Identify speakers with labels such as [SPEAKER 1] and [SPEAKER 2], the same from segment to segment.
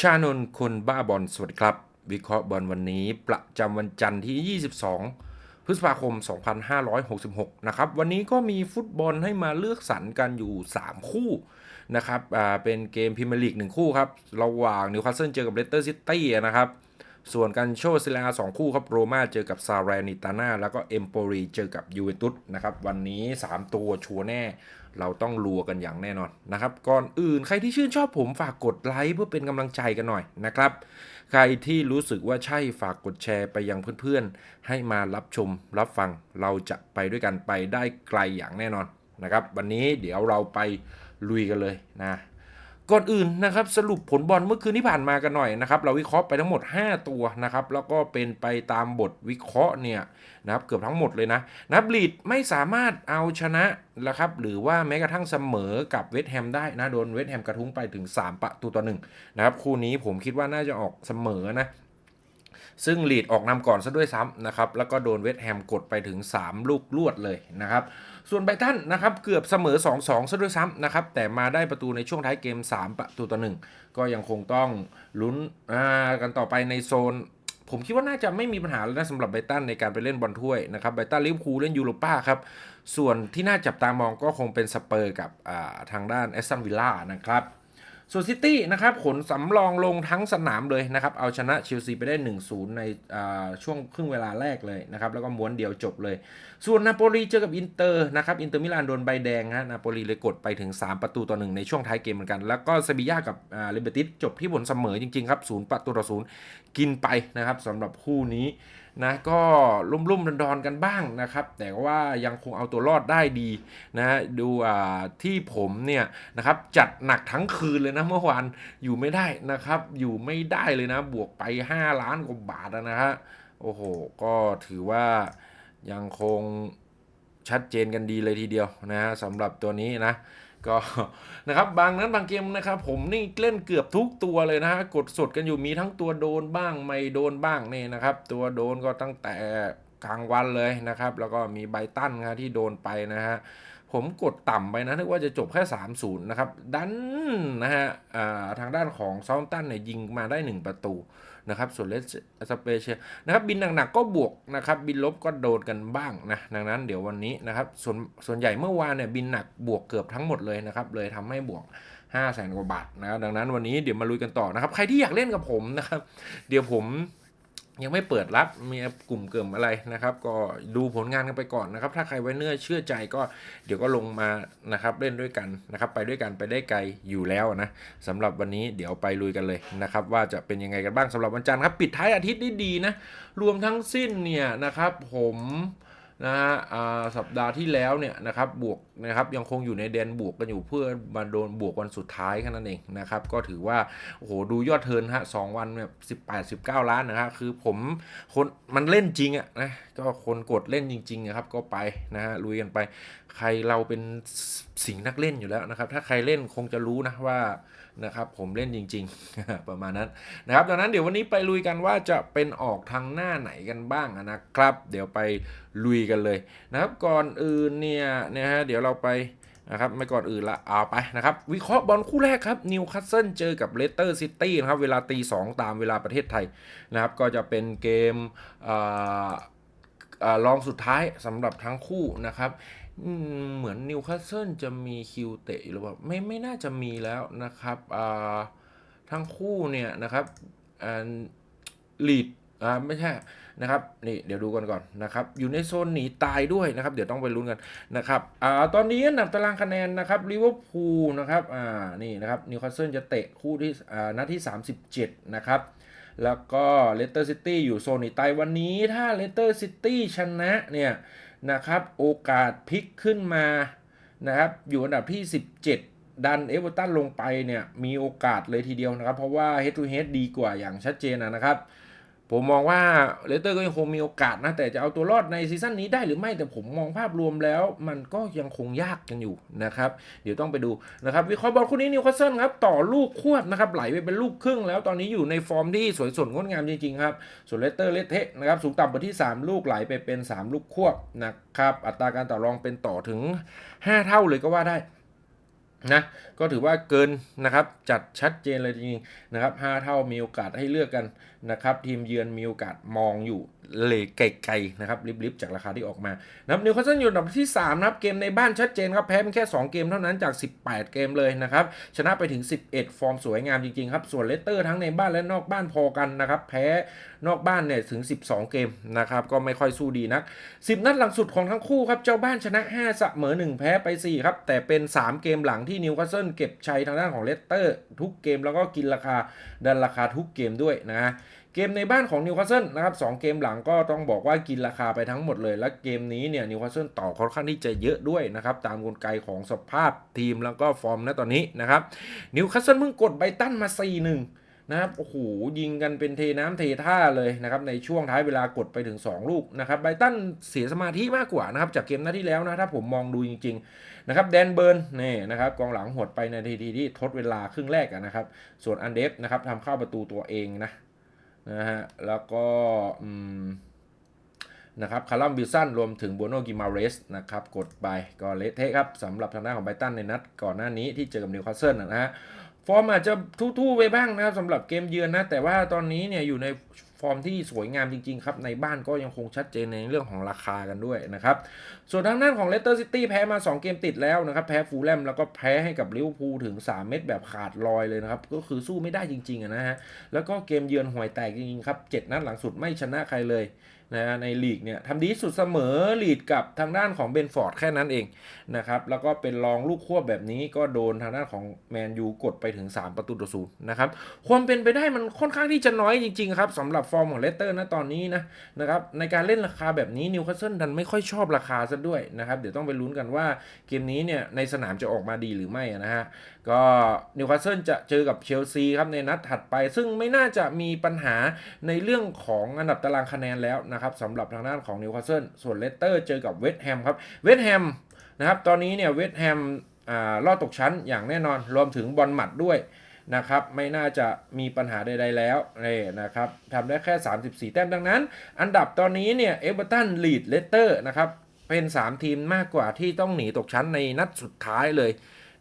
[SPEAKER 1] ชานนคนบ้าบอลสวัสดีครับ วิเคราะห์บอลวันนี้ประจำวันจันทร์ที่ 22 พฤษภาคม 2566 นะครับ วันนี้ก็มีฟุตบอลให้มาเลือกสรรกันอยู่ 3 คู่นะครับอ่าเป็นเกมพรีเมียร์ลีก 1 คู่ครับ ระหว่างนิวคาสเซิลเจอกับเลสเตอร์ซิตี้นะครับ ส่วนกันโชซิลาสองคู่ครับโรม่าเจอกับซาเรนิตาน่าแล้วก็เอมโปรีเจอกับยูเวนตุสนะครับวันนี้ 3 ตัวชัวร์แน่ เราต้องรัวกันอย่างแน่นอนนะครับ ก่อนอื่นใครที่ชื่นชอบผมฝากกดไลค์เพื่อเป็นกำลังใจกันหน่อยนะครับ ใครที่รู้สึกว่าใช่ฝากกดแชร์ไปยังเพื่อนๆ ให้มารับชมรับฟังเราจะไปด้วยกันไปได้ไกลอย่างแน่นอนนะครับ วันนี้เดี๋ยวเราไปลุยกันเลยนะ ก่อนอื่นนะครับสรุปผลบอลเมื่อคืนที่ผ่านมากันหน่อยนะครับเราวิเคราะห์ไปทั้งหมด 5 ตัวนะครับแล้วก็เป็นไปตามบทวิเคราะห์เนี่ยนะครับเกือบทั้งหมดเลยนะนะบลีดไม่สามารถเอาชนะนะครับหรือว่าแม้กระทั่งเสมอกับเวสต์แฮมได้นะโดนเวสต์แฮมกระทุ้งไปถึง 3 ประตูต่อหนึ่งนะครับคู่นี้ผมคิดว่าน่าจะออกเสมอนะซึ่งลีดออกนำก่อนซะด้วยซ้ำนะครับแล้วก็โดนเวสต์แฮมกดไปถึง 3 ลูกลวดเลยนะครับ ส่วนไบตันนะครับเกือบเสมอ 2-2ซะด้วยซ้ำนะครับแต่มาได้ประตูในช่วงท้ายเกม 3 ประตูต่อหนึ่งก็ยังคงต้องลุ้นกันต่อไปในโซน ผมคิดว่าน่าจะไม่มีปัญหาแล้วนะสำหรับไบตันในการไปเล่นบอลถ้วยนะครับไบตันลิเวอร์พูลเล่นยูโรป้าครับส่วนที่น่าจับตามองก็คงเป็นสเปอร์กับทางด้านแอสตันวิลล่านะครับ ส่วนซิตี้นะครับขนสำรองลงทั้งสนามเลยนะครับ เอาชนะเชลซีไปได้ 1-0 ในช่วงครึ่งเวลาแรกเลยนะครับ แล้วก็ม้วนเดียวจบเลย ส่วนนาโปลีเจอกับอินเตอร์นะครับอินเตอร์มิลานโดนใบแดงฮะนาโปลีเลยกดไปถึง 3 ประตูต่อหนึ่งในช่วงท้ายเกมเหมือนกัน แล้วก็เซบีย่ากับเลเบติสจบที่ผลเสมอจริงๆครับ0ประตูต่อศูนย์กินไปนะครับสำหรับคู่นี้ นะก็ลุ่มๆดอนๆกันบ้างนะครับ แต่ว่ายังคงเอาตัวรอดได้ดีนะดูอ่าที่ผมเนี่ยนะครับจัดหนักทั้งคืนเลยนะเมื่อวานอยู่ไม่ได้นะครับ อยู่ไม่ได้เลยนะ บวกไป 5 ล้านกว่าบาทนะฮะโอ้โห ก็ถือว่ายังคงชัดเจนกันดีเลยทีเดียวนะฮะสำหรับตัวนี้นะ ก็นะครับบางนั้นบางเกมนะครับผมนี่เล่นเกือบทุกตัวเลยนะฮะกดสดกันอยู่มีทั้งตัวโดนบ้างไม่โดนบ้างนี่นะครับ ตัวโดนก็ตั้งแต่กลางวันเลยนะครับ แล้วก็มีไบตันครับที่โดนไปนะฮะผมกดต่ำไปนะนึกว่าจะจบแค่ 3-0 นะครับ ดันนะฮะทางด้านของซาท์ตันเนี่ยยิงมาได้ 1 ประตู นะครับส่วนเลสสเปเชียนะครับบินหนักๆก็บวกนะครับบินลบก็โดนกันบ้างนะดังนั้นเดี๋ยววันนี้นะครับส่วนส่วนใหญ่เมื่อวานเนี่ยบินหนักบวกเกือบทั้งหมดเลยนะครับเลยทำให้บวก5 0 0แสนกว่าบาทนะครับดังนั้นวันนี้เดี๋ยวมาลุยกันต่อนะครับใครที่อยากเล่นกับผมนะครับเดี๋ยวผม ยังไม่เปิดรับมีกลุ่มเกิมอะไรนะครับ ก็ดูผลงานกันไปก่อนนะครับ ถ้าใครไว้เนื้อเชื่อใจก็เดี๋ยวก็ลงมานะครับเล่นด้วยกันนะครับ ไปด้วยกันไปได้ไกลอยู่แล้วนะสำหรับวันนี้เดี๋ยวไปลุยกันเลยนะครับ ว่าจะเป็นยังไงกันบ้างสำหรับวันจันทร์ครับ ปิดท้ายอาทิตย์ได้ดีนะ รวมทั้งสิ้นเนี่ยนะครับ ผม นะฮะอ่าสัปดาห์ที่แล้วเนี่ยนะครับบวกนะครับยังคงอยู่ในแดนบวกกันอยู่เพื่อมาโดนบวกวันสุดท้ายแค่นั้นเองนะครับก็ถือว่าโอ้โหดูยอดเทินฮะสองวันแบบสิบแปดสิบเก้าล้านนะฮะคือผมคนมันเล่นจริงอะนะก็คนกดเล่นจริงๆอะครับก็ไปนะฮะลุยกันไป ใครเราเป็นสิ่งนักเล่นอยู่แล้วนะครับ ถ้าใครเล่นคงจะรู้นะว่า นะครับผมเล่นจริง ๆ ประมาณนั้นนะครับดังนั้นเดี๋ยววันนี้ไปลุยกันว่าจะเป็นออกทางหน้าไหนกันบ้างนะครับ เดี๋ยวไปลุยกันเลยนะครับก่อนอื่นเนี่ยนะฮะเดี๋ยวเราไปนะครับไม่ก่อนอื่นละเอาไปนะครับวิเคราะห์บอลคู่แรกครับนิวคาสเซิลเจอกับเลสเตอร์ซิตี้นะครับเวลาตีสองตามเวลาประเทศไทยนะครับก็จะเป็นเกมอ่าอ่ารองสุดท้ายสำหรับทั้งคู่นะครับ เหมือนนิวคาสเซิลจะมีคิวเตะอยู่หรือเปล่าไม่ไม่น่าจะมีแล้วนะครับอ่าทั้งคู่เนี่ยนะครับอ่าลีดอ่าไม่ใช่นะครับนี่เดี๋ยวดูกันก่อนนะครับอยู่ในโซนหนีตายด้วยนะครับ เดี๋ยวต้องไปลุ้นกันนะครับอ่าตอนนี้อันดับตารางคะแนนนะครับลิเวอร์พูลนะครับอ่านี่นะครับนิวคาสเซิลจะเตะคู่ที่อ่านัดที่ 37 นะครับ แล้วก็เลสเตอร์ซิตี้อยู่โซนหนีตายวันนี้ถ้าเลสเตอร์ซิตี้ชนะเนี่ย นะครับ โอกาสพลิกขึ้นมานะครับ อยู่อันดับที่ 17 ดันเอเวอร์ตันลงไปเนี่ย มีโอกาสเลยทีเดียวนะครับ เพราะว่า head to head ดีกว่าอย่างชัดเจนนะนะครับ ผมมองว่าเลสเตอร์ก็ยังคงมีโอกาสนะ แต่จะเอาตัวรอดในซีซั่นนี้ได้หรือไม่แต่ผมมองภาพรวมแล้ว มันก็ยังคงยากกันอยู่นะครับ เดี๋ยวต้องไปดูนะครับ วิเคราะห์บอลคู่นี้นิวคาสเซิลครับ ต่อลูกควบนะครับ ไหลไปเป็นลูกครึ่งแล้วตอนนี้อยู่ในฟอร์มที่สวยสดงดงามจริงๆครับ ส่วนเลสเตอร์เลสเทะนะครับ สูงต่ำไปที่ 3 ลูกไหลไปเป็น 3 ลูกควบนะครับ อัตราการต่อรองเป็นต่อถึง 5 เท่าเลยก็ว่าได้นะก็ถือว่าเกินนะครับจัดชัดเจนเลยจริงๆนะครับห้าเท่ามีโอกาสให้เลือกกัน นะครับทีมเยือนมีโอกาสมองอยู่เลไกลๆนะครับลิบๆจากราคาที่ออกมานะครับนิวคาสเซิลอยู่อันดับที่3นะครับเกมในบ้านชัดเจนครับแพ้เพียงแค่ 2 เกมเท่านั้นจาก 18 เกมเลยนะครับชนะไปถึง 11 ฟอร์มสวยงามจริงๆครับส่วนเลสเตอร์ทั้งในบ้านและนอกบ้านพอกันนะครับแพ้นอกบ้านเนี่ยถึง 12 เกมนะครับก็ไม่ค่อยสู้ดีนัก 10 นัดหลังสุดของทั้งคู่ครับเจ้าบ้านชนะ 5 เสมอ 1 แพ้ไป 4 ครับแต่เป็น 3 เกมหลังที่นิวคาสเซิลเก็บชัยทางด้านของเลสเตอร์ทุกเกมแล้วก็กินราคาดันราคาทุกเกมด้วยนะ เกมในบ้านของนิวคาสเซิลนะครับสเกมหลังก็ต้องบอกว่ากินราคาไปทั้งหมดเลย และเกมนี้เนี่ยนิวคาสเซิลต่อค่อนข้างที่จะเยอะด้วยนะครับตามกลไกของสภาพทีมแล้วก็ฟอร์มณตอนนี้นะครับนิวคาสเซิลเพิ่งกดไบตันมา 4-1นะครับโอ้โหยิงกันเป็นเทน้ำเทท่าเลยนะครับในช่วงท้ายเวลากดไปถึง 2 ลูกนะครับไบตันเสียสมาธิมากกว่านะครับจากเกมหน้าที่แล้วนะถ้าผมมองดูจริงๆนะครับแดนเบิร์นนี่นะครับกองหลังหดไปในทีที่ทดเวลาครึ่งแรกนะครับ ส่วนอันเดฟนะครับทำเข้าประตูตัวเองนะ นะฮะ แล้วก็นะครับคาร์ลัมบิลสันรวมถึงบัวโนกิมาเรสนะครับ กดไปก็เละเทะครับสำหรับทางด้าของไบตันในนัดก่อนหน้านี้ที่เจอกับนิวคาสเซิลนะฮะ ฟอร์มอาจจะทู่ๆไปบ้างนะครับสำหรับเกมเยือนนะ แต่ว่าตอนนี้เนี่ยอยู่ใน ร์มที่สวยงามจริงๆครับ ในบ้านก็ยังคงชัดเจนในเรื่องของราคากันด้วยนะครับ ส่วนทางด้านของเลสเตอร์ซิตี้แพ้มา 2 เกมติดแล้วนะครับ แพ้ฟูลแลมแล้วก็แพ้ให้กับลิเวอร์พูลถึง 3 เม็ดแบบขาดลอยเลยนะครับ ก็คือสู้ไม่ได้จริงๆนะฮะแล้วก็เกมเยือนห่วยแตกจริงๆครับ 7 นัดหลังสุดไม่ชนะใครเลย นะในลีกเนี่ยทำดีสุดเสมอลีดกับทางด้านของเบนฟอร์ดแค่นั้นเองนะครับแล้วก็เป็นรองลูกควบแบบนี้ก็โดนทางด้านของแมนยูกดไปถึง 3 ประตูต่อศูนย์นะครับความเป็นไปได้มันค่อนข้างที่จะน้อยจริงๆครับสำหรับฟอร์มของเลสเตอร์นะตอนนี้นะนะครับในการเล่นราคาแบบนี้นิวคาสเซิลดันไม่ค่อยชอบราคาซะด้วยนะครับเดี๋ยวต้องไปลุ้นกันว่าเกมนี้เนี่ยในสนามจะออกมาดีหรือไม่นะฮะก็นิวคาสเซิลจะเจอกับเชลซีครับในนัดถัดไป ซึ่งไม่น่าจะมีปัญหาในเรื่องของอันดับตารางคะแนนแล้วนะครับสำหรับทางด้านของนิวคาสเซิลส่วนเลสเตอร์เจอกับเวสต์แฮมครับเวสต์แฮมนะครับตอนนี้เนี่ยเวสต์แฮมอ่ารอดตกชั้นอย่างแน่นอนรวมถึงบอลหมัดด้วยนะครับไม่น่าจะมีปัญหาใดๆแล้วนี่นะครับทำได้แค่ 34 แต้มดังนั้น อันดับตอนนี้เนี่ยเอเวอร์ตันลีดเลสเตอร์นะครับเป็น 3 ทีมมากกว่าที่ต้องหนีตกชั้นในนัดสุดท้ายเลย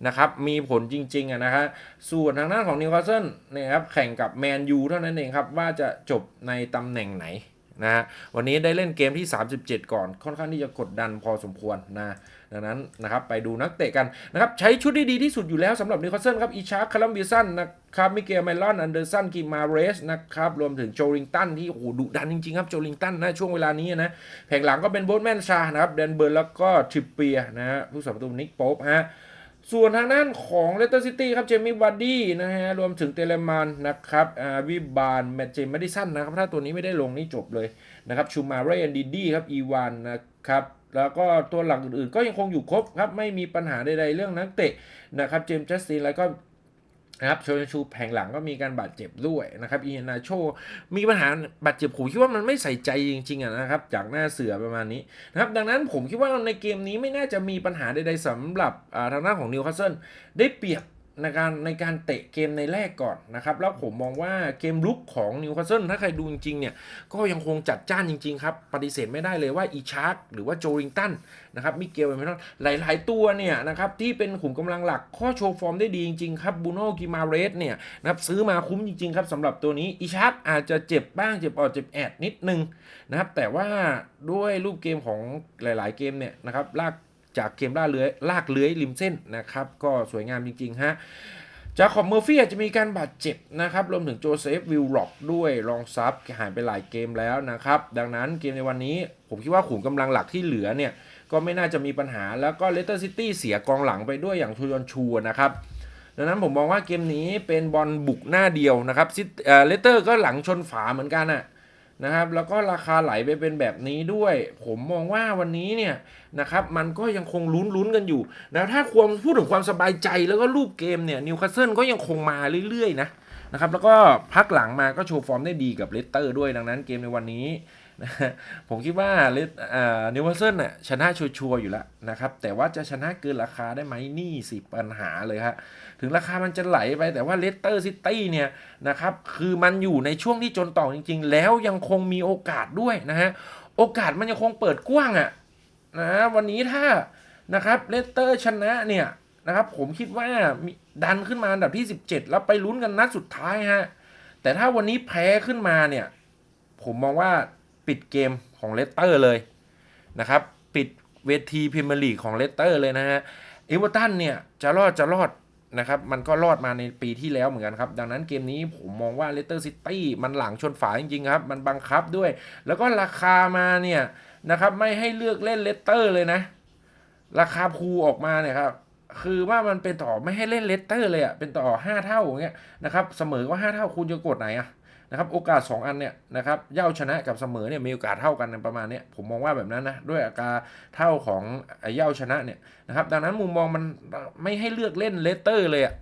[SPEAKER 1] นะครับมีผลจริงๆอะนะฮะส่วนทางด้านของนิวคาสเซิลเนี่ยครับแข่งกับแมนยูเท่านั้นเองครับว่าจะจบในตำแหน่งไหน นะฮะวันนี้ได้เล่นเกมที่ 37 ก่อนค่อนข้างที่จะกดดันพอสมควรนะดังนั้นนะครับไปดูนักเตะกันนะครับใช้ชุดที่ดีที่สุดอยู่แล้วสำหรับนิวคาสเซิลครับอีชาร์คารัมบิสันนะครับมิเกลไมลอนอันเดอร์สันกิมาเรสนะครับรวมถึงโจลิงตันที่โอ้โหดุดันจริงๆครับโจลิงตันนะช่วงเวลานี้นะแผงหลังก็เป็นโบทแมนชานะครับเดนเบิร์นแล้วก็ทริปเปียนะฮะผู้สาประตูนิกโป๊ปฮะ ส่วนทางด้านของเลสเตอร์ซิตี้ครับ เจมี่วาร์ดี้นะฮะ รวมถึงเตเลมานนะครับอ่าวิบานแมตเจมแมดิสันนะครับ ถ้าตัวนี้ไม่ได้ลงนี่จบเลยนะครับ ชูมาเรนดีดีครับ อีวานนะครับ แล้วก็ตัวหลักอื่นๆ ก็ยังคงอยู่ครบครับ ไม่มีปัญหาใดๆเรื่องนักเตะนะครับ เจมส์จัสตินแล้วก็ นะครับโชนชูแผงหลังก็มีการบาดเจ็บด้วยนะครับอีนาโชมีปัญหาบาดเจ็บผมคิดว่ามันไม่ใส่ใจจริงๆนะครับ จากหน้าเสือประมาณนี้นะครับดังนั้นผมคิดว่าในเกมนี้ไม่น่าจะมีปัญหาใดๆสำหรับอ่าทางด้าของนิวคาสเซิลได้เปรียบ ในการในการเตะเกมในแรกก่อนนะครับ แล้วผมมองว่าเกมลุกของนิวคาสเซิลถ้าใครดูจริงๆเนี่ยก็ยังคงจัดจ้านจริงๆครับ ปฏิเสธไม่ได้เลยว่าอีชาร์กหรือว่าโจริงตันนะครับมิเกลเอเมรอนหลายๆตัวเนี่ยนะครับที่เป็นขุมกำลังหลักข้อโชว์ฟอร์มได้ดีจริงๆครับบูโนกิมาเรสเนี่ยนะครับซื้อมาคุ้มจริงๆครับสำหรับตัวนี้อีชาร์กอาจจะเจ็บบ้างเจ็บออดเจ็บแอดนิดนึงนะครับแต่ว่าด้วยรูปเกมของหลาย ๆ เกมเนี่ยนะครับลาก จากเกมล่าเลื้อยลากเลื้อยริมเส้นนะครับ ก็สวยงามจริง ๆ ฮะจาคอบเมอร์ฟี่อาจจะมีการบาดเจ็บนะครับ รวมถึงโจเซฟวิลล็อกด้วยรองซับหายไปหลายเกมแล้วนะครับ ดังนั้นเกมในวันนี้ผมคิดว่าขุมกำลังหลักที่เหลือเนี่ย ก็ไม่น่าจะมีปัญหาแล้วก็เลสเตอร์ซิตี้เสียกองหลังไปด้วยอย่างชูยอนชูนะครับ ดังนั้นผมมองว่าเกมนี้เป็นบอลบุกหน้าเดียวนะครับซิเอ่อเลสเตอร์ก็หลังชนฝาเหมือนกันอะ นะครับ แล้วก็ราคาไหลไปเป็นแบบนี้ด้วย ผมมองว่าวันนี้เนี่ยนะครับมันก็ยังคงลุ้นลุ้นๆกันอยู่นะถ้าความพูดถึงความสบายใจแล้วก็รูปเกมเนี่ยนิวคาสเซิลก็ยังคงมาเรื่อยๆนะนะครับแล้วก็พักหลังมาก็โชว์ฟอร์มได้ดีกับเลสเตอร์ด้วยดังนั้นเกมในวันนี้ นะผมคิดว่าเลสนิวคาสเซิลน่ะชนะชัวร์อยู่แล้วนะครับ แต่ว่าจะชนะเกินราคาได้ไหมนี่สิปัญหาเลยฮะถึงราคามันจะไหลไปแต่ว่าเลสเตอร์ซิตี้เนี่ยนะครับคือมันอยู่ในช่วงที่จนต่อจริง ๆ แล้วยังคงมีโอกาสด้วยนะฮะโอกาสมันยังคงเปิดกว้างอะ่ะนะวันนี้ถ้านะครับเลสเตอร์ชนะเนี่ยนะครับผมคิดว่าดันขึ้นมาอันดับที่ 17 แล้วไปลุ้นกันนัดสุดท้ายฮะแต่ถ้าวันนี้แพ้ขึ้นมาเนี่ยผมมองว่า ปิดเกมของเลสเตอร์เลยนะครับ ปิดเวทีพรีเมียร์ลีกของเลสเตอร์เลยนะฮะเอเวอร์ตันเนี่ยจะรอดจะรอดนะครับมันก็รอดมาในปีที่แล้วเหมือนกันครับ ดังนั้นเกมนี้ผมมองว่าเลสเตอร์ซิตี้มันหลังชนฝาจริงๆครับ มันบังคับด้วย แล้วก็ราคามาเนี่ยนะครับไม่ให้เลือกเล่นเลสเตอร์เลยนะ ราคาภูออกมาเนี่ยครับคือว่ามันเป็นต่อไม่ให้เล่นเลสเตอร์เลยอะ่ะเป็นต่อ 5 เท่าอย่างเงี้ยนะครับเสมอก็5เท่าคุณจะกดไหนอะ นะครับโอกาส 2 อันเนี่ยนะครับเย่าชนะกับเสมอเนี่ยมีโอกาสเท่ากันประมาณเนี้ยผมมองว่าแบบนั้นนะด้วยอาการเท่าของเย่าชนะเนี่ยนะครับดังนั้นมุมมองมันไม่ให้เลือกเล่นเลสเตอร์เลยอะ่ะ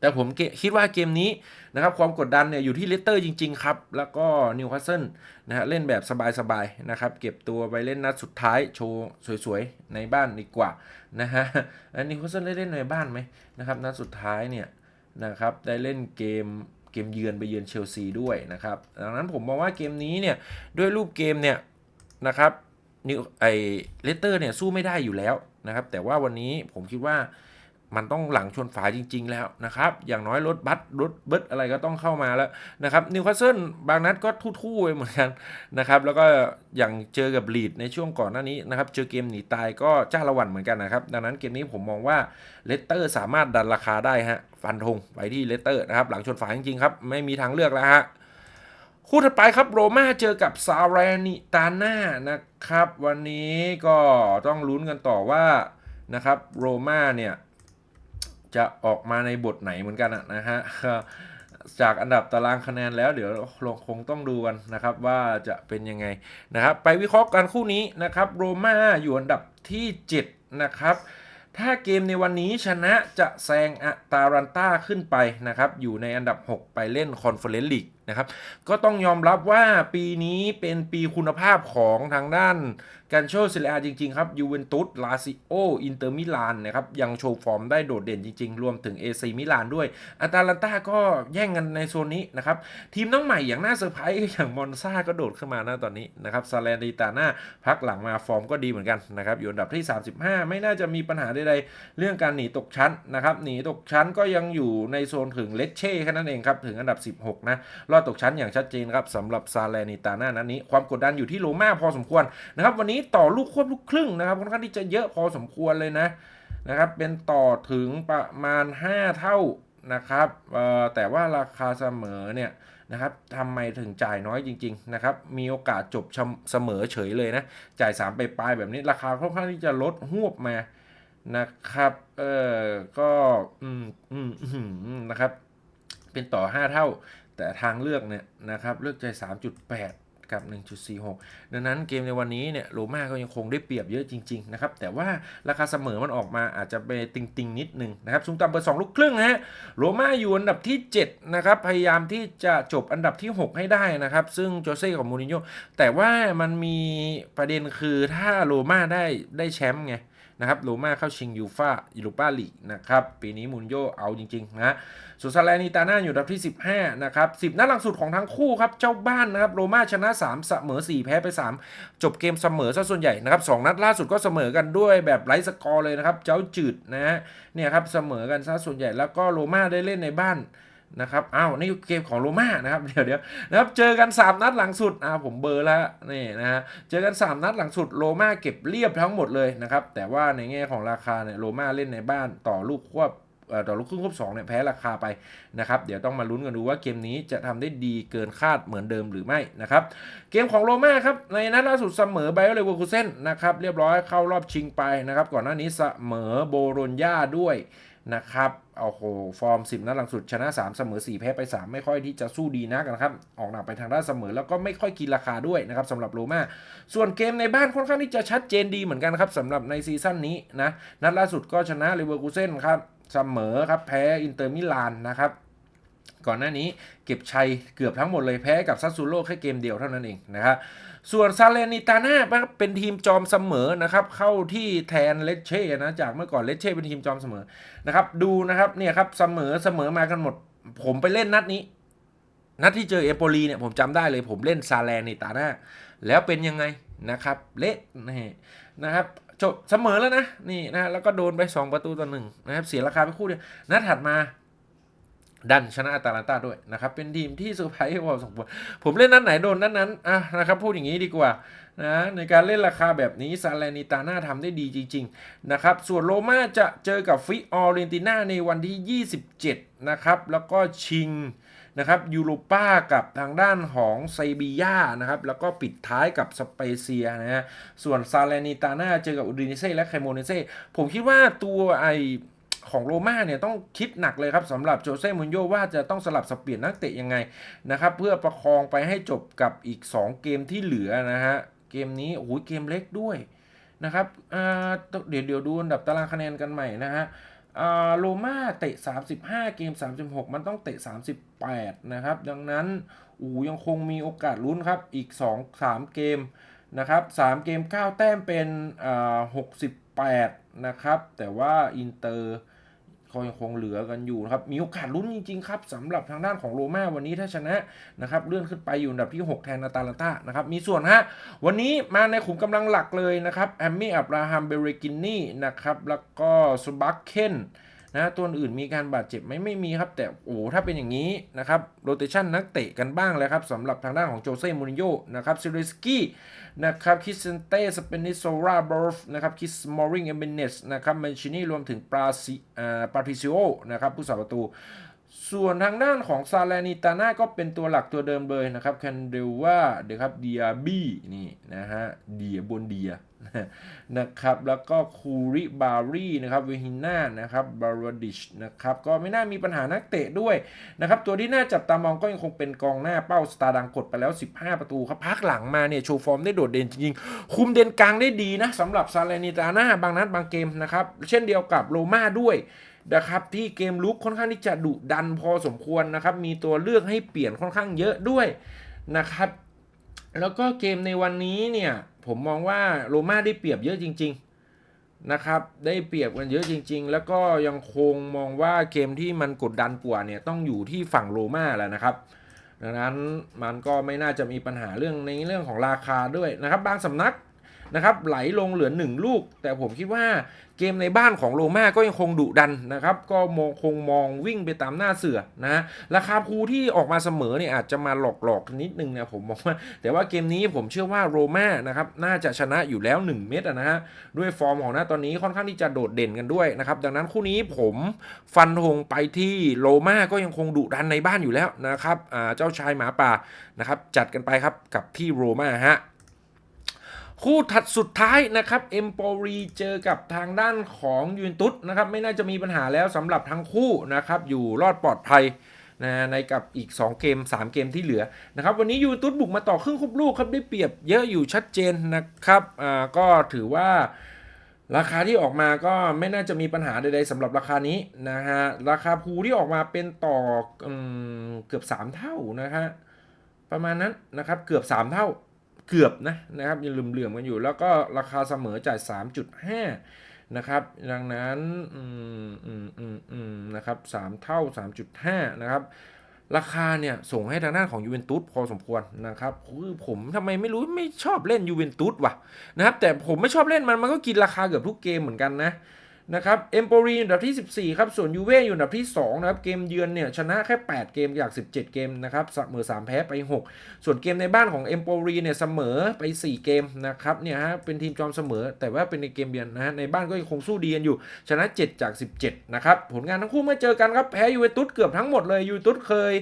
[SPEAKER 1] แต่ผมคิดว่าเกมนี้นะครับความกดดันเนี่ยอยู่ที่เลสเตอร์จริง ๆ ครับ แล้วก็นิวคาสเซิลนะฮะเล่นแบบสบายๆนะครับเก็บตัวไปเล่นนัดสุดท้ายโชว์สวยๆ ในบ้านดีกว่านะฮะนิวคาสเซิลได้เล่นในบ้านไหมนะครับนัดสุดท้ายเนี่ยนะครับได้เล่นเกม เกมเยือนไปเยือนเชลซีด้วยนะครับ ดังนั้นผมมองว่าเกมนี้เนี่ยด้วยรูปเกมเนี่ยนะครับนิวไอเลสเตอร์เนี่ยสู้ไม่ได้อยู่แล้วนะครับ แต่ว่าวันนี้ผมคิดว่า มันต้องหลังชนฝาจริง ๆ แล้วนะครับ อย่างน้อยรถบัสรถเบิร์ดอะไรก็ต้องเข้ามาแล้วนะครับนิวคาสเซิลบางนัดก็ทู่ๆไปเหมือนกันนะครับแล้วก็อย่างเจอกับลีดในช่วงก่อนหน้านี้นะครับเจอเกมหนีตายก็จ้าละวันเหมือนกันนะครับ ดังนั้นเกมนี้ผมมองว่าเลสเตอร์สามารถดันราคาได้ฮะฟันธงไปที่เลสเตอร์นะครับหลังชนฝาจริงๆครับไม่มีทางเลือกแล้วฮะคู่ถัดไปครับโรม่าเจอกับซาเรนิตาน่านะครับ วันนี้ก็ต้องลุ้นกันต่อว่านะครับโรม่าเนี่ย จะออกมาในบทไหนเหมือนกันนะฮะจากอันดับตารางคะแนนแล้วเดี๋ยวเราคงต้องดูกันนะครับว่าจะเป็นยังไงนะครับ ไปวิเคราะห์กันคู่นี้นะครับโรม่าอยู่อันดับที่ 7 นะครับ ถ้าเกมในวันนี้ชนะจะแซงอะตารันต้าขึ้นไปนะครับ อยู่ในอันดับ 6 ไปเล่นคอนเฟอเรนซ์ลีก นะครับ ก็ต้องยอมรับว่าปีนี้เป็นปีคุณภาพของทางด้านการโชว์เซเรียจริง ๆ ครับยูเวนตุสลาซิโออินเตอร์มิลานนะครับ ยังโชว์ฟอร์มได้โดดเด่นจริง ๆ รวมถึงเอซีมิลานด้วยอาตาลันตาก็แย่งกันในโซนนี้นะครับ ทีมน้องใหม่อย่างน่าเซอร์ไพรส์อย่างมอนซาก็โดดขึ้นมานะตอนนี้นะครับซาเลนดิตาน่าพักหลังมาฟอร์มก็ดีเหมือนกันนะครับอยู่อันดับที่ 35 ไม่น่าจะมีปัญหาใดๆเรื่องการหนีตกชั้นนะครับหนีตกชั้นก็ยังอยู่ในโซนถึงเลเช่แค่นั้นเองครับถึงอันดับ 16 นะรอตกชั้นอย่างชัดเจนครับสำหรับซาเลนิตาน่านั้นนี้ ความกดดันอยู่ที่โรม่าพอสมควรนะครับวันนี้ต่อลูกควบลูกครึ่งนะครับค่อนข้างที่จะเยอะพอสมควรเลยนะนะครับเป็นต่อถึงประมาณ 5 เท่านะครับแต่ว่าราคาเสมอเนี่ยนะครับทำไมถึงจ่ายน้อยจริงๆนะครับมีโอกาสจบเสมอเฉยเลยนะจ่าย 3 ไปปลายแบบนี้ราคาค่อนข้างที่จะลดหวบมานะครับเออก็อืมอืมอืมนะครับเป็นต่อ 5 เท่า แต่ทางเลือกเนี่ยนะครับเลือกใจ 3.8 กับ 1.46 ดังนั้นเกมในวันนี้เนี่ยโรม่าก็ยังคงได้เปรียบเยอะจริงๆนะครับแต่ว่าราคาเสมอมันออกมาอาจจะไปติงติงๆนิดนึงนะครับสูงต่ำเบอร์2ลูกครึ่งนะฮะโรม่าอยู่อันดับที่7นะครับพยายามที่จะจบอันดับที่ 6 ให้ได้นะครับซึ่งโจเซ่กับมูรินโญ่แต่ว่ามันมีประเด็นคือถ้าโรม่าได้ได้แชมป์ไง นะครับโรม่าเข้าชิงยูฟ่ายูโรปาลีกนะครับปีนี้มูนโยเอาจริงๆนะส่วนซาเลนิตาน่าอยู่อันดับที่ 15นะครับ10นัดหลังสุดของทั้งคู่ครับเจ้าบ้านนะครับโรม่าชนะ3เสมอ 4 แพ้ไป 3 จบเกมเสมอซะส่วนใหญ่นะครับ2นัดล่าสุดก็เสมอกันด้วยแบบไร้สกอร์เลยนะครับเจ้าจืดนะฮะเนี่ยครับเสมอกันซะส่วนใหญ่แล้วก็โรม่าได้เล่นในบ้าน นะครับอ้าวนี่เกมของโรม่านะครับเดี๋ยวเดี๋ยวนะครับเจอกัน 3 นัดหลังสุดอ่าผมเบอร์แล้วนี่นะฮะเจอกัน 3 นัดหลังสุดโรม่าเก็บเรียบทั้งหมดเลยนะครับแต่ว่าในแง่ของราคาเนี่ยโรม่าเล่นในบ้านต่อลูกควบต่อลูกครึ่งควบสองเนี่ยแพ้ราคาไปนะครับเดี๋ยวต้องมาลุ้นกันดูว่าเกมนี้จะทำได้ดีเกินคาดเหมือนเดิมหรือไม่นะครับเกมของโรม่าครับในนัดล่าสุดเสมอไบโอเลเวอร์คูเซนนะครับเรียบร้อยเข้ารอบชิงไปนะครับก่อนหน้านี้เสมอโบโรญญาด้วย นะครับโอ้โหฟอร์ม 10 นัดหลังสุดชนะ 3 เสมอ 4 แพ้ไป 3 ไม่ค่อยที่จะสู้ดีนักนะครับ ออกหนักไปทางด้านเสมอ แล้วก็ไม่ค่อยกินราคาด้วยนะครับสำหรับโรม่าส่วนเกมในบ้านค่อนข้างที่จะชัดเจนดีเหมือนกันครับสำหรับในซีซั่นนี้นะ นัดล่าสุดก็ชนะเลเวอร์คูเซนครับเสมอครับแพ้อินเตอร์มิลานนะครับก่อนหน้านี้เก็บชัยเกือบทั้งหมดเลยแพ้กับซัสซูโร่แค่เกมเดียวเท่านั้นเองนะครับ ส่วนซาเลนิตาน่าเป็นทีมจอมเสมอนะครับ เข้าที่แทนเลเช่นะ จากเมื่อก่อนเลเช่เป็นทีมจอมเสมอนะครับ ดูนะครับเนี่ยครับเสมอเสมอมากันหมด ผมไปเล่นนัดนี้ นัดที่เจอเอโปลีเนี่ยผมจำได้เลย ผมเล่นซาเลนิตาน่าแล้วเป็นยังไงนะครับ เละนี่นะครับจบเสมอแล้วนะนี่นะแล้วก็โดนไป 2 ประตูต่อหนึ่งนะครับเสียราคาไปคู่เดียวนัดถัดมา ดันชนะอาตาลันตาด้วยนะครับเป็นทีมที่เซอร์ไพรส์พอสมควรผมเล่นนัดไหนโดนนัดนั้นอะนะครับพูดอย่างนี้ดีกว่านะในการเล่นราคาแบบนี้ซาเลนิตาน่าทำได้ดีจริงๆนะครับส่วนโรม่าจะเจอกับฟิออเรนติน่าในวันที่ 27 นะครับ แล้วก็ชิงนะครับยูโรป้ากับทางด้านของไซบียานะครับแล้วก็ปิดท้ายกับสเปเซียนะฮะส่วนซาเลนิตาน่าเจอกับอูดินิเซ่และไคโมเนเซ่ผมคิดว่าตัวไอ ของโรม่าเนี่ยต้องคิดหนักเลยครับสำหรับโจเซ่มุนโยว่าจะต้องสลับสบเปลี่ยนนักเตะยังไงนะครับเพื่อประคองไปให้จบกับอีก 2 เกมที่เหลือนะฮะเกมนี้โอ้โหเกมเล็กด้วยนะครับเดี๋ยวเดี๋ยวดูอันดับตารางคะแนนกันใหม่นะฮะโรม่าเตะ 35 เกม 36 มันต้องเตะ 38 นะครับ ดังนั้นอูยังคงมีโอกาสลุ้นครับ อีก 2 3 เกมนะครับ3เกม 9 แต้มเป็น 68 นะครับ แต่ว่าอินเตอร์ เขายังคงเหลือกันอยู่นะครับ มีโอกาสลุ้นจริงๆครับสำหรับทางด้านของโรม่าวันนี้ถ้าชนะนะครับเลื่อนขึ้นไปอยู่อันดับที่ 6 แทนนาตาลันตานะครับ มีส่วนฮะ วันนี้มาในขุมกำลังหลักเลยนะครับแอมมี่อับราฮัมเบเรกินนี่นะครับ แล้วก็สบักเคน นะตัวอื่นมีการบาดเจ็บไหมไม่มีครับ แต่โอ้ถ้าเป็นอย่างนี้นะครับโรเตชันนักเตะกันบ้างแล้วครับสำหรับทางด้านของโจเซ่มูรินโญ่นะครับซิริสกี้นะครับคิสเซนเต้สเปนิโซราบอร์ฟนะครับคิสมอริงเอเบเนสนะครับแมนชินีรวมถึงปราซิอ่าปาทิซิโอนะครับผู้สาประตู ส่วนทางด้านของซาเลนิตาน่าก็เป็นตัวหลักตัวเดิมเลยนะครับแคนเดลว่าเดี๋ยวครับเดียบี้นี่นะฮะเดียบนเดียนะครับแล้วก็คูริบารีนะครับเวฮิน่านะครับบารวดิชนะครับก็ไม่น่ามีปัญหานักเตะด้วยนะครับตัวที่น่าจับตามองก็ยังคงเป็นกองหน้าเป้าสตาร์ดังกดไปแล้ว 15 ประตูครับพักหลังมาเนี่ยโชว์ฟอร์มได้โดดเด่นจริงๆ คุมเด่นกลางได้ดีนะสำหรับซาเลนิตาน่าบางนัดบางเกมนะครับเช่นเดียวกับโรม่าด้วย นะครับที่เกมลุกค่อนข้างที่จะดุดันพอสมควรนะครับ มีตัวเลือกให้เปลี่ยนค่อนข้างเยอะด้วยนะครับ แล้วก็เกมในวันนี้เนี่ยผมมองว่าโรม่าได้เปรียบเยอะจริง ๆนะครับ ได้เปรียบกันเยอะจริง ๆ แล้วก็ยังคงมองว่าเกมที่มันกดดันกว่าเนี่ยต้องอยู่ที่ฝั่งโรม่าแหละนะครับดังนั้นมันก็ไม่น่าจะมีปัญหาเรื่องในเรื่องของราคาด้วยนะครับ บางสำนัก นะครับไหลลงเหลือ 1 ลูก แต่ผมคิดว่าเกมในบ้านของโรม่าก็ยังคงดุดันนะครับ ก็มองคงมองวิ่งไปตามหน้าเสือนะราคาภูที่ออกมาเสมอเนี่ยอาจจะมาหลอกหลอกๆนิดนึงนะผมมองว่า แต่ว่าเกมนี้ผมเชื่อว่าโรม่านะครับน่าจะชนะอยู่แล้ว 1 เม็ดนะฮะด้วยฟอร์มของหน้าตอนนี้ค่อนข้างที่จะโดดเด่นกันด้วยนะครับดังนั้นคู่นี้ผมฟันธงไปที่โรม่าก็ยังคงดุดันในบ้านอยู่แล้วนะครับเจ้าชายหมาป่านะครับจัดกันไปครับกับที่โรม่าฮะ คู่ถัดสุดท้ายนะครับเอมโปรีเจอกับทางด้านของยูนตุสนะครับไม่น่าจะมีปัญหาแล้วสำหรับทั้งคู่นะครับอยู่รอดปลอดภัยนะในกับอีก 2 เกม 3 เกมที่เหลือนะครับวันนี้ยูนตุสบุกมาต่อครึ่งคุบลูกครับได้เปรียบเยอะอยู่ชัดเจนนะครับอ่าก็ถือว่าราคาที่ออกมาก็ไม่น่าจะมีปัญหาใดๆสำหรับราคานี้นะฮะราคาภูที่ออกมาเป็นต่ออเกือบ 3 เท่านะฮะประมาณนั้นนะครับเกือบ 3 เท่า เกือบนะนะครับยังเหลื่อมๆกันอยู่ แล้วก็ราคาเสมอจ่าย 3.5 นะครับ ดังนั้นอืมอืมอืมอืมนะครับ3เท่า 3.5 นะครับ ราคาเนี่ยส่งให้ทางด้านของยูเวนตุสพอสมควรนะครับคือผมทำไมไม่รู้ไม่ชอบเล่นยูเวนตุสว่ะนะครับแต่ผมไม่ชอบเล่นมันมันก็กินราคาเกือบทุกเกมเหมือนกันนะ นะครับเอมโปรีอยู่อันดับที่ 14 ครับ ส่วนยูเว่อยู่อันดับที่ 2 นะครับ เกมเยือนเนี่ย ชนะแค่ 8 เกมจาก 17 เกมนะครับเสมอ 3 แพ้ไป 6 ส่วนเกมในบ้านของเอมโปรีเนี่ย เสมอไป 4 เกมนะครับเนี่ยฮะเป็นทีมจอมเสมอ แต่ว่าเป็นในเกมเยือนนะฮะในบ้านก็ยังคงสู้ดีกันอยู่ ชนะ 7 จาก 17 นะครับ ผลงานทั้งคู่เมื่อเจอกันครับ แพ้ยูเวนตุสเกือบทั้งหมดเลยยูเวนตุสเคย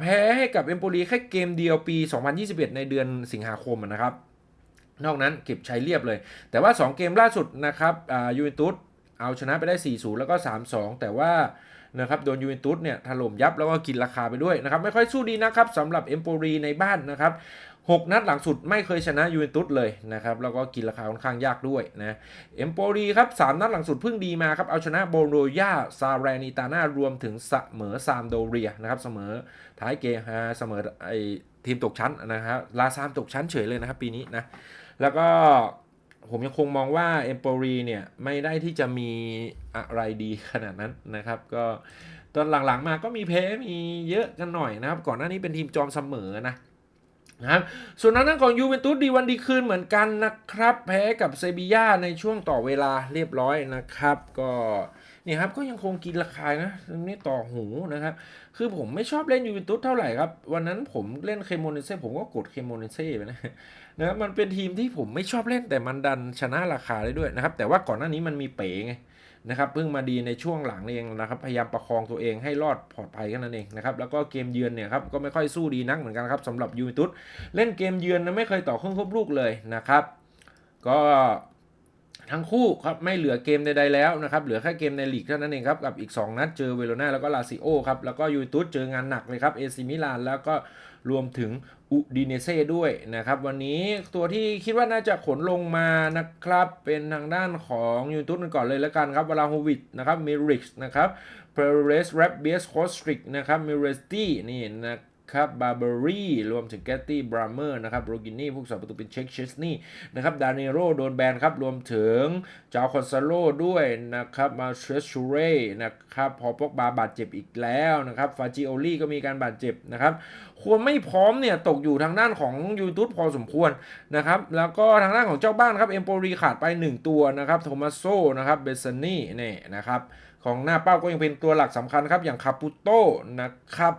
[SPEAKER 1] แพ้ให้กับเอมโปรีแค่เกมเดียวปี 2021 ในเดือนสิงหาคมนะครับ นอกนั้นเก็บใช้เรียบเลย แต่ว่า 2 เกมล่าสุดนะครับยูเวนตุสเอาชนะไปได้ 4-0 แล้วก็ 3-2 แต่ว่านะครับโดนยูเวนตุสเนี่ยถล่มยับแล้วก็กินราคาไปด้วยนะครับไม่ค่อยสู้ดีนะครับสำหรับเอมโปรีในบ้านนะครับ6นัดหลังสุดไม่เคยชนะยูเวนตุสเลยนะครับแล้วก็กินราคาค่อนข้างยากด้วยนะเอมโปรีครับ3นัดหลังสุดเพิ่งดีมาครับเอาชนะโบโรยาซาเรนิตาน่ารวมถึงเสมอซามโดเรียนะครับเสมอท้ายเกมฮะเสมอไอทีมตกชั้นนะครับลาซามตกชั้นเฉยเลยนะครับปีนี้นะ แล้วก็ผมยังคงมองว่าเอมโปรีเนี่ยไม่ได้ที่จะมีอะไรดีขนาดนั้นนะครับ ก็ตอนหลังๆมาก็มีแพ้มีเยอะกันหน่อยนะครับ ก่อนหน้านี้เป็นทีมจอมเสมอนะนะครับส่วนทางด้นของยูเวนตุสดีวันดีคืนเหมือนกันนะครับ แพ้กับเซบีย่าในช่วงต่อเวลาเรียบร้อยนะครับ ก็นี่ครับก็ยังคงกินราคานะนี่ต่อหูนะครับ คือผมไม่ชอบเล่นยูเวนตุสเท่าไหร่ครับ วันนั้นผมเล่นเคมโมเนเซ่ผมก็กดเคมโมเนเซ่ไปนะ นะครับมันเป็นทีมที่ผมไม่ชอบเล่นแต่มันดันชนะราคาได้ด้วยนะครับ แต่ว่าก่อนหน้านี้มันมีเป๋ไงนะครับเพิ่งมาดีในช่วงหลังเองนะครับ พยายามประคองตัวเองให้รอดปลอดภัยแค่นั้นเองนะครับ แล้วก็เกมเยือนเนี่ยครับก็ไม่ค่อยสู้ดีนักเหมือนกันครับสำหรับยูเวนตุสเล่นเกมเยือนนะไม่เคยต่อเครื่องครบลูกเลยนะครับ ก็ทั้งคู่ครับไม่เหลือเกมใดๆแล้วนะครับเหลือแค่เกมในลีกเท่านั้นเองครับกับอีก 2 นัดเจอเวโรนาแล้วก็ลาซิโอครับแล้วก็ยูเวนตุสเจองานหนักเลยครับเอซิมิลานแล้วก็ รวมถึงอุดิเนเซ่ด้วยนะครับ วันนี้ตัวที่คิดว่าน่าจะขนลงมานะครับ เป็นทางด้านของยูเวนตุสกันก่อนเลยแล้วกันครับวลาโฮวิดนะครับมิริกนะครับเพรเรสแรปเบียสโคสตริกนะครับมิเรสตี้นี่นะครับ ครับบาร์เบอรี่รวมถึงแกตตี้บราเมอร์นะครับโรกินี่ผู้สาประตูเป็นเช็คเชสนี่นะครับดานิโรโดนแบนครับ รวมถึงจาวคอนซาโลด้วยนะครับมาเชสชูเร่นะครับพอปอกบาบาดเจ็บอีกแล้วนะครับฟาจิโอลี่ก็มีการบาดเจ็บนะครับควรไม่พร้อมเนี่ยตกอยู่ทางด้านของยูทูบพอสมควรนะครับแล้วก็ทางด้านของเจ้าบ้านครับเอมโปรีขาดไป 1 ตัวนะครับโทมัสโซนะครับเบสนี่นี่นะครับของหน้าเป้าก็ยังเป็นตัวหลักสำคัญครับอย่างคาปูโตนะครับ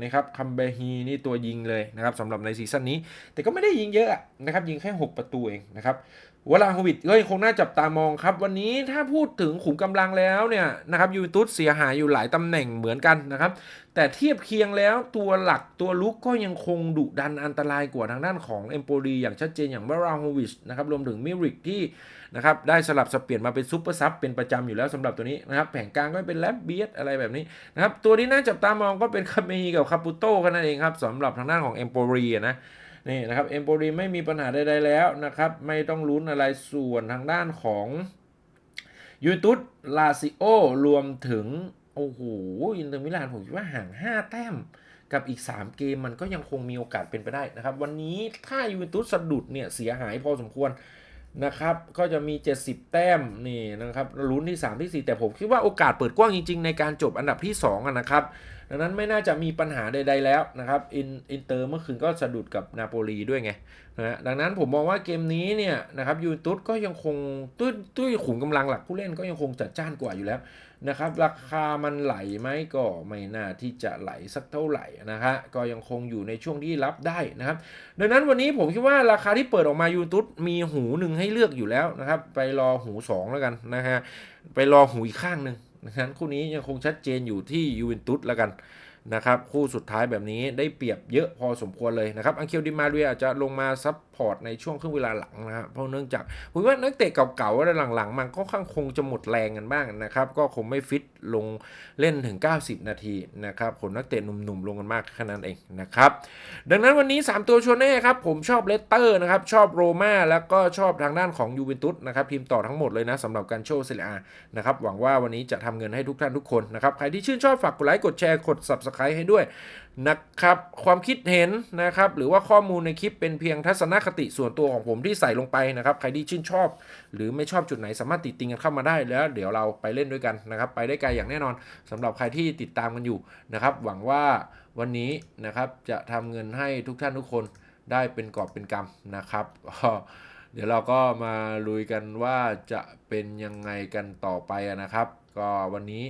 [SPEAKER 1] นี่ครับคัมเบฮีนี่ตัวยิงเลยนะครับสำหรับในซีซั่นนี้ แต่ก็ไม่ได้ยิงเยอะนะครับยิงแค่ 6 ประตูเองนะครับ วลาโฮวิดก็ยังคงน่าจับตามองครับ วันนี้ถ้าพูดถึงขุมกำลังแล้วเนี่ยนะครับยูเวนตุสเสียหายอยู่หลายตำแหน่งเหมือนกันนะครับ แต่เทียบเคียงแล้วตัวหลักตัวลุกก็ยังคงดุดันอันตรายกว่าทางด้านของเอมโปรีอย่างชัดเจนอย่างวราโฮวิชนะครับรวมถึงมิริกที่นะครับได้สลับสเปลี่ยนมาเป็นซุปเปอร์ซับเป็นประจำอยู่แล้วสำหรับตัวนี้นะครับแผงกลางก็เป็นแลบเบียดอะไรแบบนี้นะครับตัวที่น่าจับตามองก็เป็นคาเมฮีกับคาปูโต้กันนั่นเองครับสำหรับทางด้านของเอมโปรีนะ นี่นะครับเอมโปรีไม่มีปัญหาใดๆแล้วนะครับ ไม่ต้องลุ้นอะไรส่วนทางด้านของยูตุสลาซิโอรวมถึง โอ้โหอินเตอร์มิลานผมคิดว่าห่าง 5 แต้มกับอีก 3 เกมมันก็ยังคงมีโอกาสเป็นไปได้นะครับ วันนี้ถ้ายูเวนตุสสะดุดเนี่ยเสียหายพอสมควรนะครับ ก็จะมี 70 แต้มนี่นะครับลุ้นที่ 3 ที่ 4 แต่ผมคิดว่าโอกาสเปิดกว้างจริง ๆ ในการจบอันดับที่2อะนะครับ ดังนั้นไม่น่าจะมีปัญหาใดๆแล้วนะครับอินอินเตอร์เมื่อคืนก็สะดุดกับนาโปลีด้วยไงนะดังนั้นผมมองว่าเกมนี้เนี่ยนะครับยูตุสก็ยังคงด้วยด้ยขุมกำลังหลักผู้เล่นก็ยังคงจัดจ้านกว่าอยู่แล้วนะครับราคามันไหลไหมก็ไม่น่าที่จะไหลสักเท่าไหร่นะฮะก็ยังคงอยู่ในช่วงที่รับได้นะครับ ดังนั้นวันนี้ผมคิดว่าราคาที่เปิดออกมายูตุสมีหูหนึ่งให้เลือกอยู่แล้วนะครับ ไปรอหู2แล้วกันนะฮะไปรอหูอีกข้างหนึ่ง ดังนั้นคู่นี้ยังคงชัดเจนอยู่ที่ยูเวนตุสแล้วกันนะครับคู่สุดท้ายแบบนี้ได้เปรียบเยอะพอสมควรเลยนะครับอังเคิลดิมาเรียอาจจะลงมาซับ พอร์ตในช่วงครึ่งเวลาหลังนะครับเพราะเนื่องจากผมว่านักเตะเก่าๆอะหลังๆ มันก็ค่อนคงจะหมดแรงกันบ้างนะครับ ก็คงไม่ฟิตลงเล่นถึง 90 นาทีนะครับขนนักเตะหนุ่มๆลงกันมากแค่นั้นเองนะครับดังนั้นวันนี้ 3 ตัวชวนแน่ครับผมชอบเลสเตอร์นะครับชอบโรม่าแล้วก็ชอบทางด้านของยูเวนตุสนะครับทีมต่อทั้งหมดเลยนะสำหรับการโชว์เซเรียนะครับหวังว่าวันนี้จะทำเงินให้ทุกท่านทุกคนนะครับใครที่ชื่นชอบฝากกดไลค์กดแชร์กด subscribe ให้ด้วยนะครับความคิดเห็นนะครับหรือว่าข้อมูลในคลิปเป็นเพียงทัศนคคติส่วนตัวของผมที่ใส่ลงไปนะครับ ใครที่ชื่นชอบ หรือไม่ชอบจุดไหนสามารถติดติงกันเข้ามาได้แล้ว เดี๋ยวเราไปเล่นด้วยกันนะครับ ไปได้ไกลอย่างแน่นอนสำหรับใครที่ติดตามกันอยู่นะครับ หวังว่าวันนี้นะครับจะทำเงินให้ทุกท่านทุกคนได้เป็นกอบเป็นกำนะครับเดี๋ยวเราก็มาลุยกันว่าจะเป็นยังไงกันต่อไปนะครับ ก็วันนี้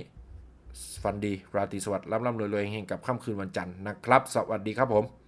[SPEAKER 1] ฟันดี ราตรีสวัสดิ์ร่ำร่ำรวยรวยเฮงกับค่ำคืนวันจันทร์นะครับ สวัสดีครับผม